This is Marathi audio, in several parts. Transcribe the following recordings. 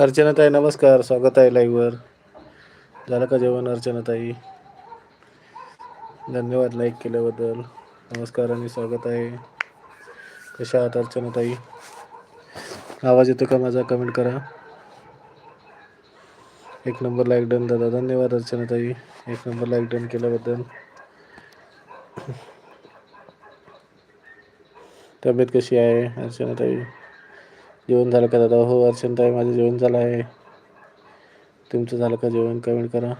अर्चनाताई नमस्कार. स्वागत आहे लाईव्हवर झालं का जेवण अर्चनाताई? धन्यवाद लाईक केल्याबद्दल. नमस्कार आणि स्वागत आहे. कशा आहात अर्चनाताई? आवाज येतो का माझा? कमेंट करा. एक नंबर लाईक डन दादा. धन्यवाद अर्चनाताई. एक नंबर लाईक डन केल्याबद्दल. तब्येत कशी आहे अर्चनाताई? जेवण झालं का दादा? हो अर्चनताई माझं जेवण झालं आहे. तुमचं झालं का जेवण? कमेंट करा.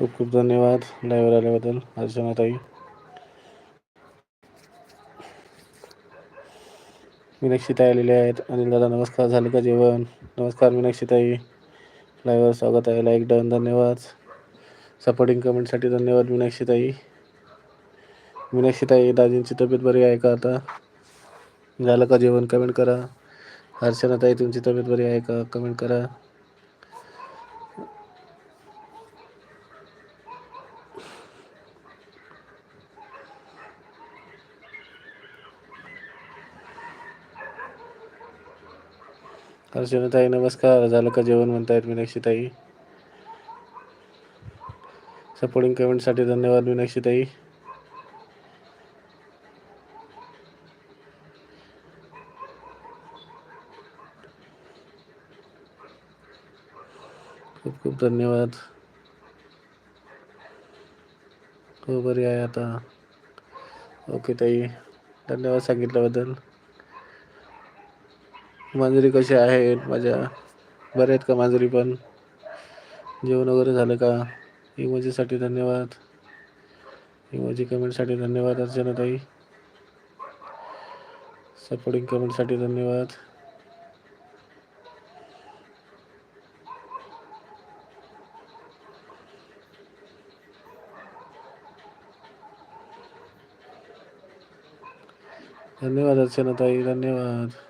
खूप खूप धन्यवाद लाईव्हवर आल्याबद्दल अर्चनाताई मीनाक्षीताई आलेले आहेत. अनिल दादा नमस्कार. झालं का जेवण? नमस्कार मीनाक्षीताई लाईव्हवर स्वागत आहे. लाईक डन धन्यवाद. सपोर्टिंग कमेंटसाठी धन्यवाद मीनाक्षीताई मीनाक्षीताई दाजींची तब्येत बरी आहे का आता? झालं का जेवण? कमेंट करा. अर्चनाताई तुमची तब्येत बरी आहे का? कमेंट करा. अर्चनाताई नमस्कार. झालं का जेवण म्हणतायत मीनाक्षीताई? सपोर्टिंग कमेंटसाठी धन्यवाद मीनाक्षीताई. खूप खूप धन्यवाद. हो बरी आहे आता. ओके ताई. धन्यवाद सांगितल्याबद्दल. मांजरी कशी आहेत माझ्या? बऱ्या आहेत का मांजरी पण? जेवण वगैरे झालं का? इमोजीसाठी धन्यवाद. इमोजी कमेंटसाठी धन्यवाद अर्चनाताई. सपोर्टिंग कमेंटसाठी धन्यवाद. धन्यवाद अर्चनाताई. धन्यवाद.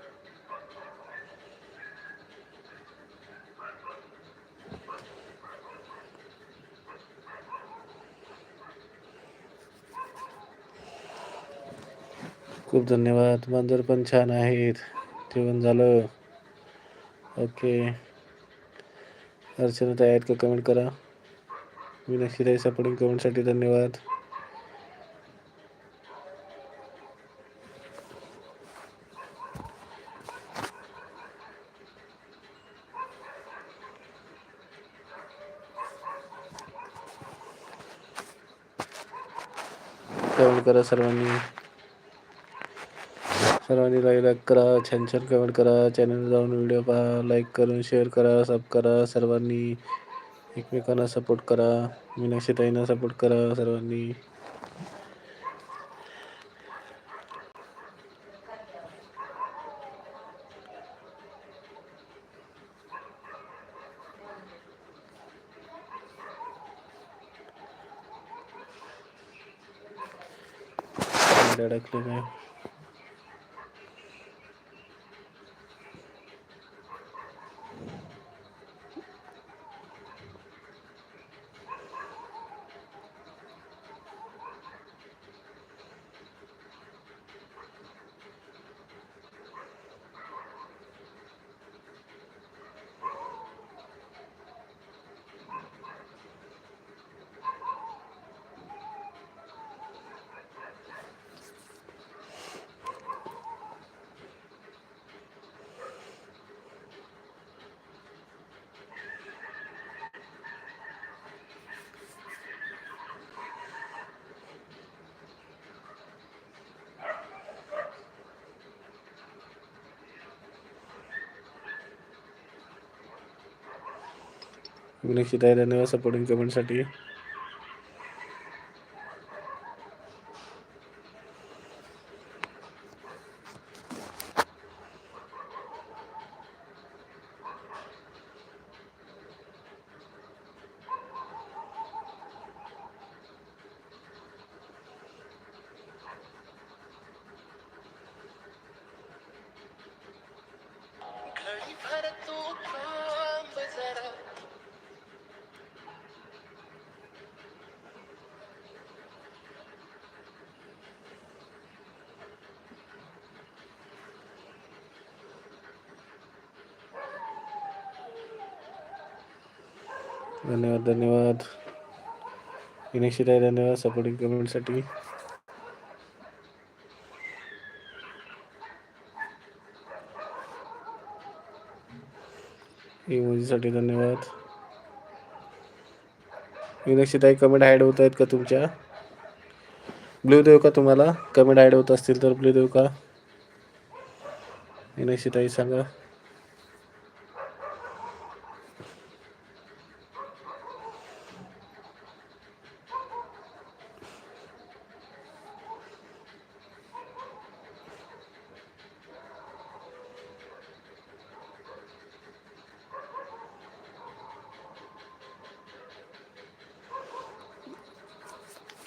खूप धन्यवाद. मांजर पण छान आहेत. जेवण झालं. ओके. अर्चनाताई आहेत का? कमेंट करा. मीनाक्षीताई सपोर्टिंग कमेंटसाठी धन्यवाद. कमेंट करा सर्वांनी. सर्वांनी लाईक लाईक करा. छान छान कमेंट करा. चॅनल जाऊन व्हिडिओ पहा. लाईक करून शेअर करा सब करा सर्वांनी. एकमेकांना सपोर्ट करा. मीनाक्षीताईंना सपोर्ट करा सर्वांनी. अडकले काय नक्की आहे. धन्यवाद सपोर्टिंग कमेंटसाठी घडी भर तू थांब जरा. धन्यवाद धन्यवाद. विनाक्षी धन्यवाद सपोर्टिंग कमेंटसाठी इमोजीसाठी धन्यवाद. विनाक्षी कमेंट हायड होत आहेत का तुमच्या? ब्ल्यू देऊ का तुम्हाला? कमेंट हायड होत असतील तर ब्ल्यू देऊ का? विनाक्षी सांगा.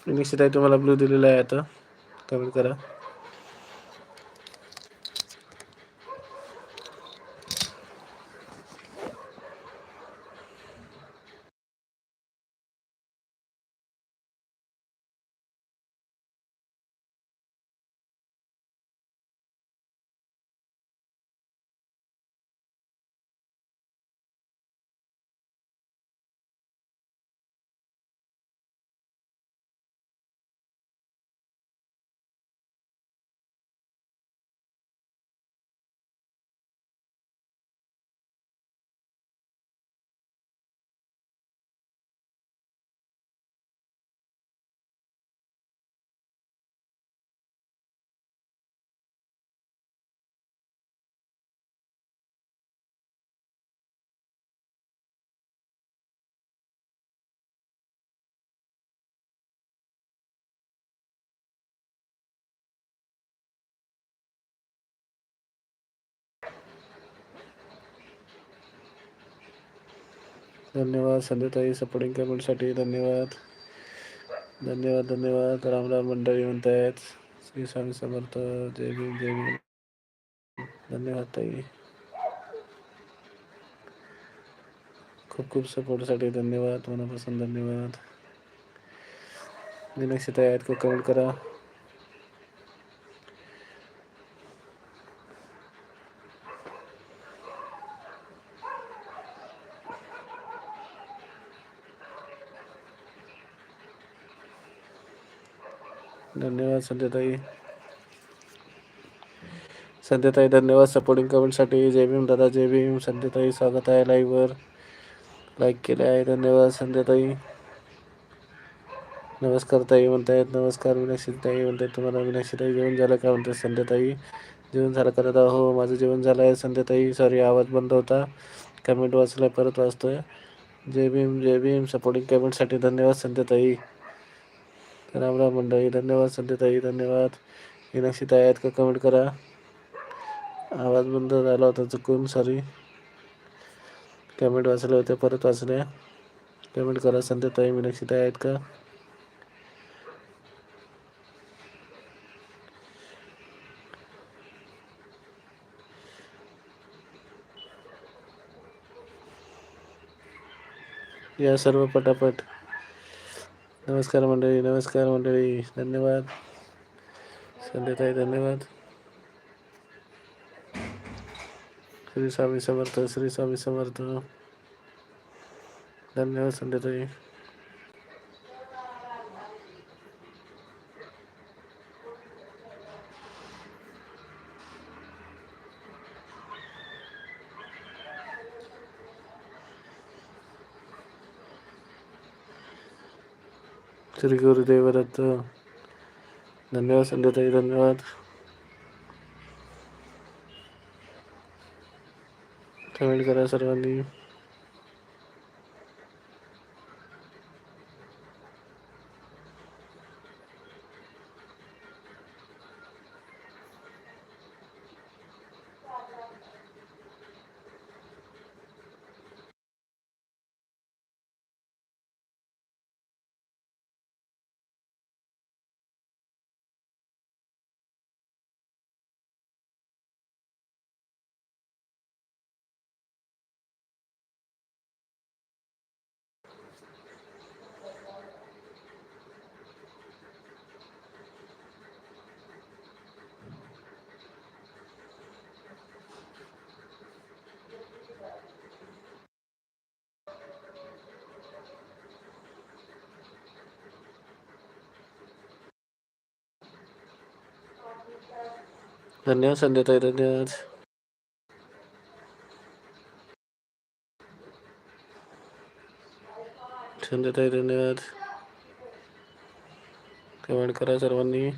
निश्चित आहे तुम्हाला ब्लू दिलेला आहे आता. कमेंट करा. धन्यवाद संध्याताई सपोर्टिंग कमेंटसाठी धन्यवाद. धन्यवाद धन्यवाद. रामराम मंडळी म्हणतायत. श्री स्वामी समर्थ. जय भीम जय भीम. धन्यवाद ताई. खूप खूप सपोर्टसाठी धन्यवाद. मनापासून धन्यवाद. मीनाक्षी ताई आहेत का कमेंट करा. धन्यवाद. संध्याताई. संध्याताई धन्यवाद. सपोर्टिंग कमेंटसाठी जय भीम दादा जय भीम. संध्याताई स्वागत आहे लाईव्हवर लाईक केले आहे. धन्यवाद संध्याताई. नमस्कार ताई म्हणतायत. नमस्कार मीनाक्षी ताई म्हणतायत. तुम्हाला मीनाक्षी ताई जेवण झालं का म्हणतात संध्याताई? जेवण झालं का दादा? हो माझं जेवण झालं आहे. संध्याताई सॉरी आवाज बंद होता. कमेंट वाचला परत वाचतोय. जय भीम जय भीम. सपोर्टिंग कमेंटसाठी धन्यवाद संध्याताई. राम राम मंडळी धन्यवाद संध्याताई धन्यवाद. मीनाक्षी ताई आहेत का? कमेंट करा. आवाज बंद झाला होता चुकून सॉरी कमेंट वाचले होते परत वाचले कमेंट करा संध्याताई मीनाक्षी ताई आहेत का? या सर्व पटापट. नमस्कार मंडळी नमस्कार मंडळी. धन्यवाद. संध्याताई धन्यवाद. श्री स्वामी समर्थ श्री स्वामी समर्थ. धन्यवाद संध्याताई श्री गुरुदेवदत्त। धन्यवाद संध्याताई धन्यवाद। कमेंट करा सर्वांनी. धन्यवाद संध्याताई धन्यवाद. संध्याताई धन्यवाद. कमेंट करा सर्वांनी.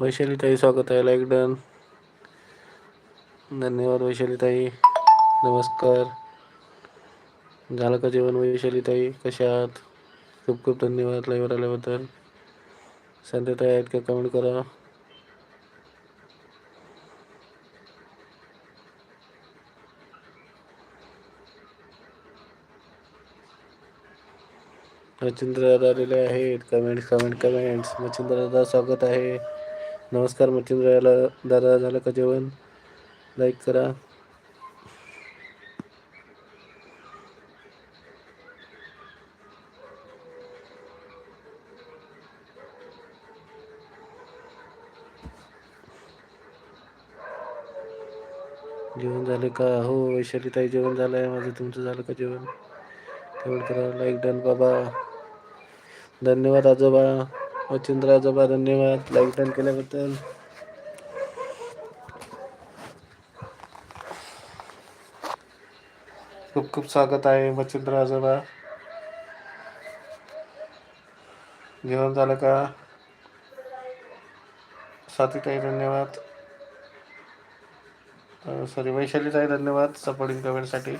वैशालीताई स्वागत आहे लाईक डन धन्यवाद वैशालीताई. नमस्कार. झालं का जेवण वैशालीताई? कशा आहात? खूप खूप धन्यवाद लाईव्हवर आल्याबद्दल. संध्याताई आहेत का? कमेंट करा. मच्छिंद्रदा दादा आलेले आहेत. कमेंट्स कमेंट कमेंट्स मच्छिंद्रदा दादा स्वागत आहे. नमस्कार मच्छिंद्र याला दादा झालं का जेवण? लाईक करा. जेवण झालं का? हो वैशालीताई जेवण झालं आहे. माझं तुमचं झालं का जेवण? जेवण करा. लाईक डन बाबा. धन्यवाद आजोबा. मच्छिंद्र आजोबा धन्यवाद. लाईक डन केल्याबद्दल. खूप खूप स्वागत आहे मच्छिंद्र आजोबा जेवण झालं का? साथीताई धन्यवाद. सॉरी वैशालीताई धन्यवाद. सपोर्टिंग कमेंटसाठी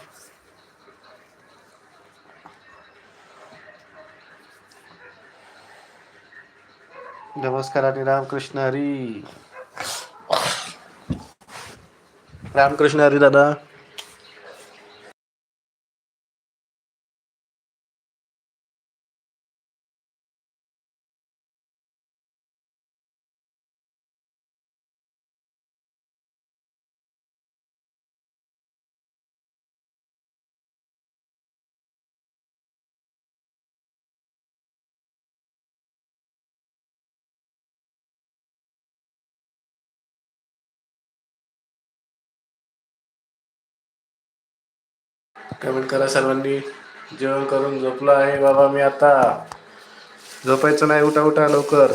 नमस्कार आणि रामकृष्ण हरी. रामकृष्ण हरी दादा. कमेंट करा सर्वांनी. जेवण करून झोपलो आहे बाबा मी आता. झोपायचं नाही उठा उठा लवकर.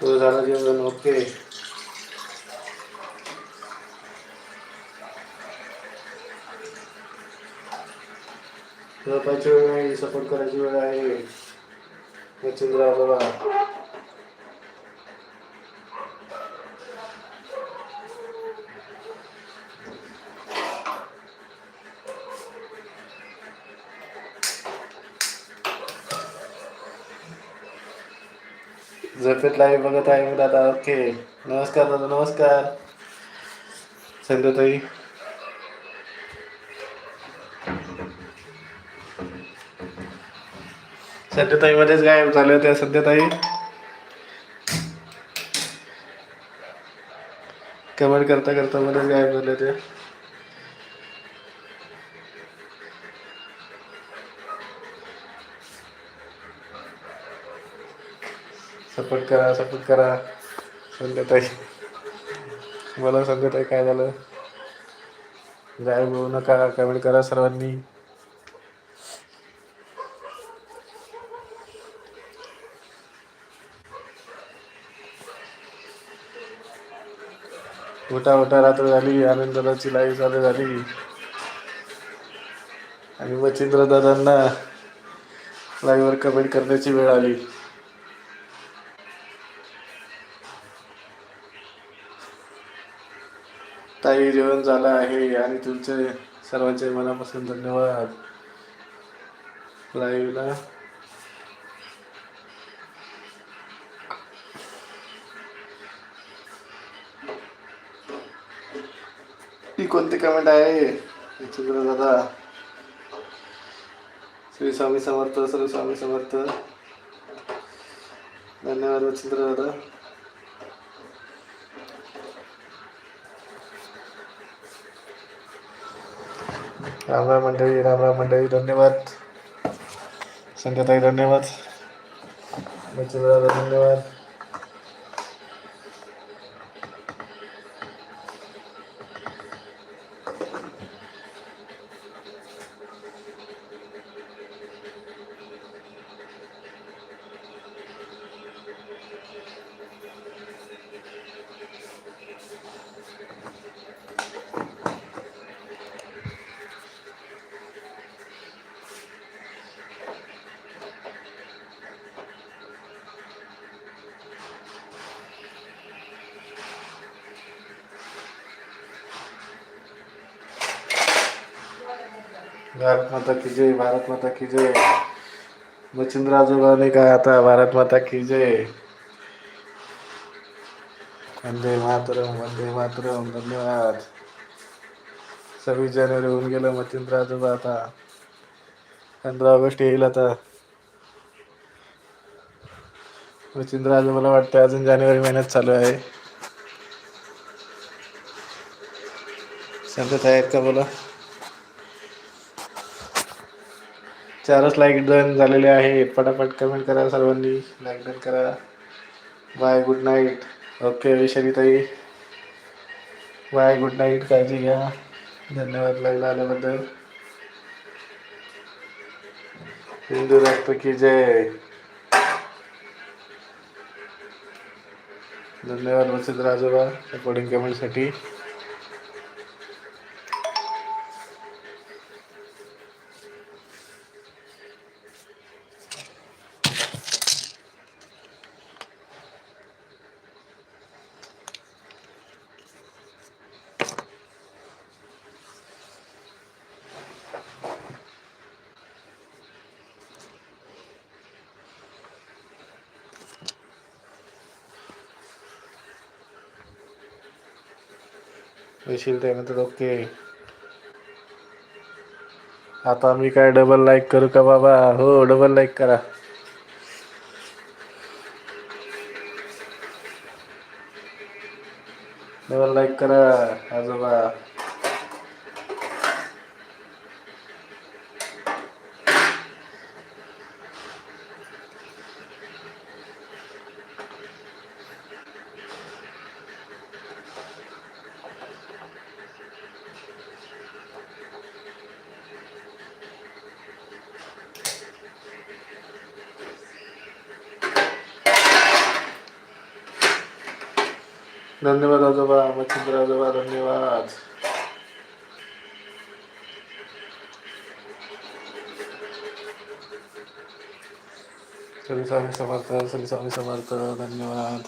तुझं झालं जेवण ओके. झोपायची वेळ आहे सपोर्ट करायची वेळ आहे. मच्छिंद्र बाबा. झोपेत लाईव्ह बघत आहे मी दादा ओके नमस्कार दादा नमस्कार संध्याताई सध्याताई मध्येच गायब झाले होते सध्याताई कमेंट करता करता मध्येच गायब झाले होते सपोर्ट करा सपोर्ट करा. संध्याताई मला सांगत आहे काय झालं. गायब होऊ नका कमेंट करा सर्वांनी. उठा उठा रात्र झाली आनंदराची लाईव्ह चालू झाली. आणि मच्छिंद्र दादांना लाईव्हवर कमेंट करण्याची वेळ आली. काही जेवण झालं आहे आणि तुमचे सर्वांचे मनापासून धन्यवाद. लाईव्हला ही कोणती कमेंट आहे? दादा श्री स्वामी समर्थ सर्व स्वामी समर्थ. धन्यवाद दादा. राम राम मंडळी राम राम मंडळी धन्यवाद. संध्याताई धन्यवाद. वचिंद्र धन्यवाद. भारत माता की जय भारत माता की जय। मच्छिंद्र आजोबा ने का आता भारत माता की जय। वंदे मातरम वंदे मातरम धन्यवाद। सव्वीस जानेवारी होऊन गेलं मच्छिंद्र आजोबा आता पंधरा ऑगस्ट येईल आता। मच्छिंद्र आजोबाला वाटतं अजून जानेवारी महिन्यात चालू आहे। संतत आहेत का बोला? चारच लाईक डन झालेले आहेत पटापट कमेंट करा सर्वांनी. लाईक डन करा. बाय गुड नाईट ओके शनिताई. बाय गुड नाईट काळजी घ्या. धन्यवाद लाईव्हला आल्याबद्दल. हिंदू राष्ट्र की जय धन्यवाद वसंत आजोबा सपोर्टिंग कमेंटसाठी येशील त्यानंतर ओके. आता मी काय डबल लाईक करू का बाबा? हो डबल लाईक करा. डबल लाईक करा आजोबा. धन्यवाद आजोबा मच्छिंद्र आजोबा धन्यवाद. श्री स्वामी समर्थ श्री स्वामी समर्थ धन्यवाद.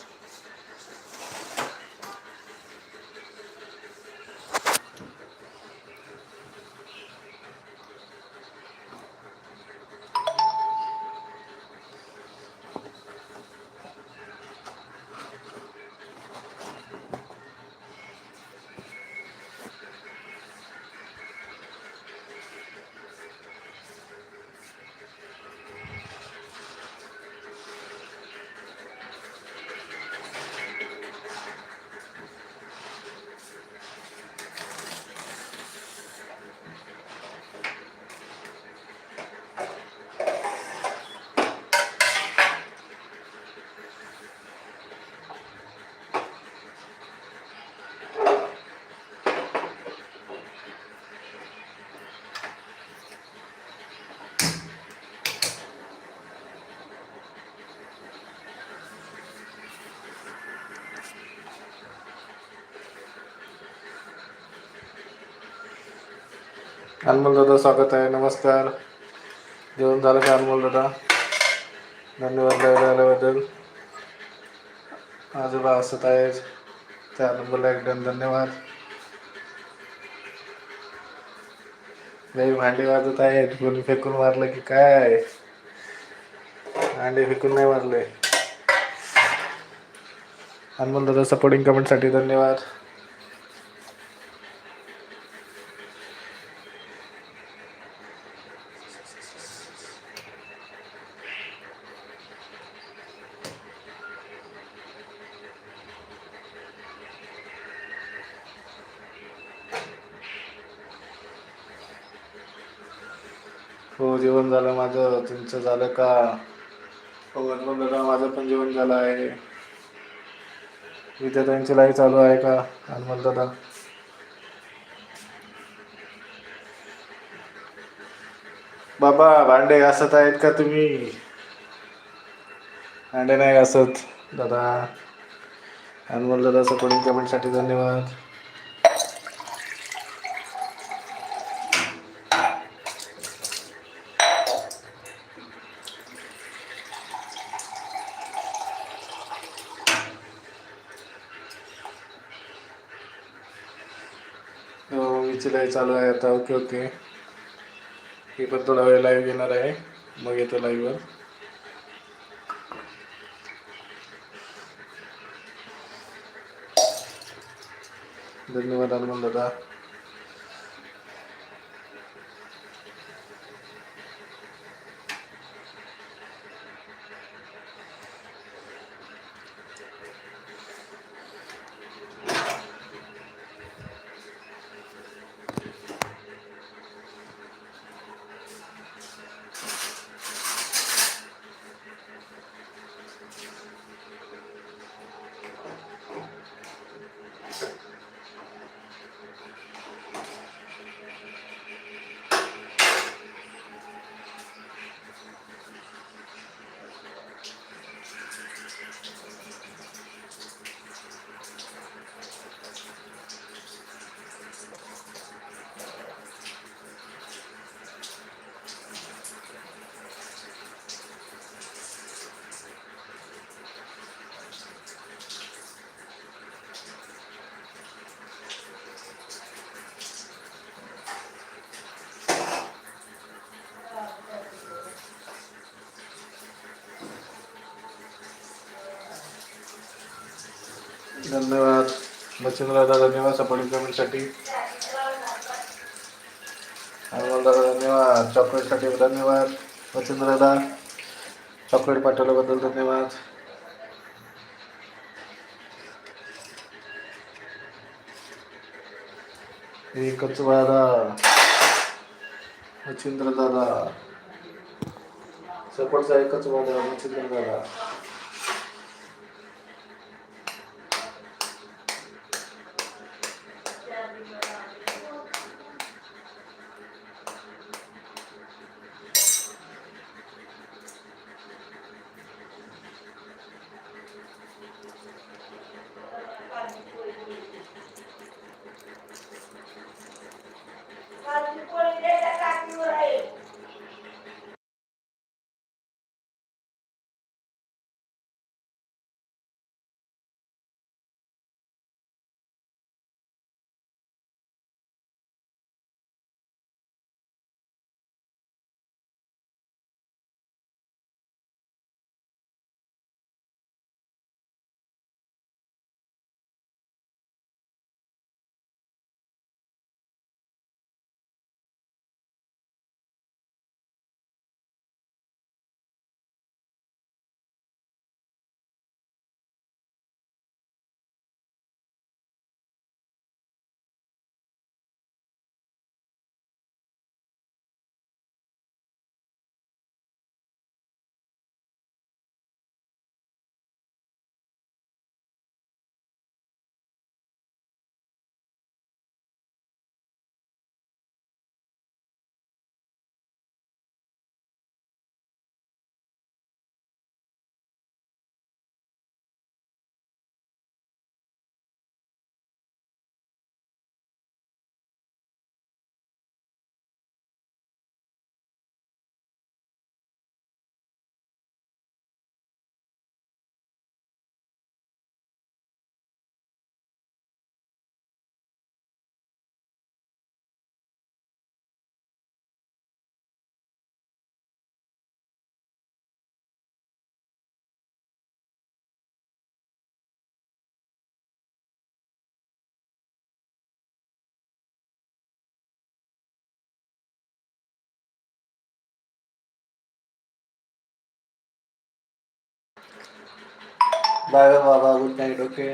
अनमोल दादा स्वागत आहे. नमस्कार. जेवण झालं का अनमोल दादा? धन्यवाद लाईव्ह आल्याबद्दल आजोबा हसत आहेत त्या नंबरला एकदम धन्यवाद. नाही भांडे वाजत आहेत. कोणी फेकून मारलं की काय? भांडे फेकून नाही मारले. अनमोल दादा सपोर्टिंग कमेंटसाठी धन्यवाद. हो जेवण झालं माझं. तुमचं झालं का? हो दादा माझं पण जेवण झालं आहे. विद्यार्थ्यांची लाईव्ह चालू आहे का? अनमोल दादा. बाबा भांडे घासत आहेत का तुम्ही? भांडे नाही घासत दादा. अनमोल दादा सपोर्टिंग कमेंटसाठी धन्यवाद. ची लाईव्ह चालू आहे आता. Okay okay. मी पण थोडा वेळ लाईव्ह घेणार आहे. मग येतो लाईव्हवर धन्यवाद अनमोल दादा. धन्यवाद. मच्छिंद्रदा दादा धन्यवाद. सपोर्टिंग पेमेंटसाठी अनमोल दादा धन्यवाद. चॉकलेटसाठी धन्यवाद. मच्छिंद्रदा चॉकलेट पाठवल्याबद्दल धन्यवाद. एकच वादा मच्छिंद्र दादा सपोर्टचा एकच वादा मच्छिंद्र दादा. बाय बाबा गुड नाईट ओके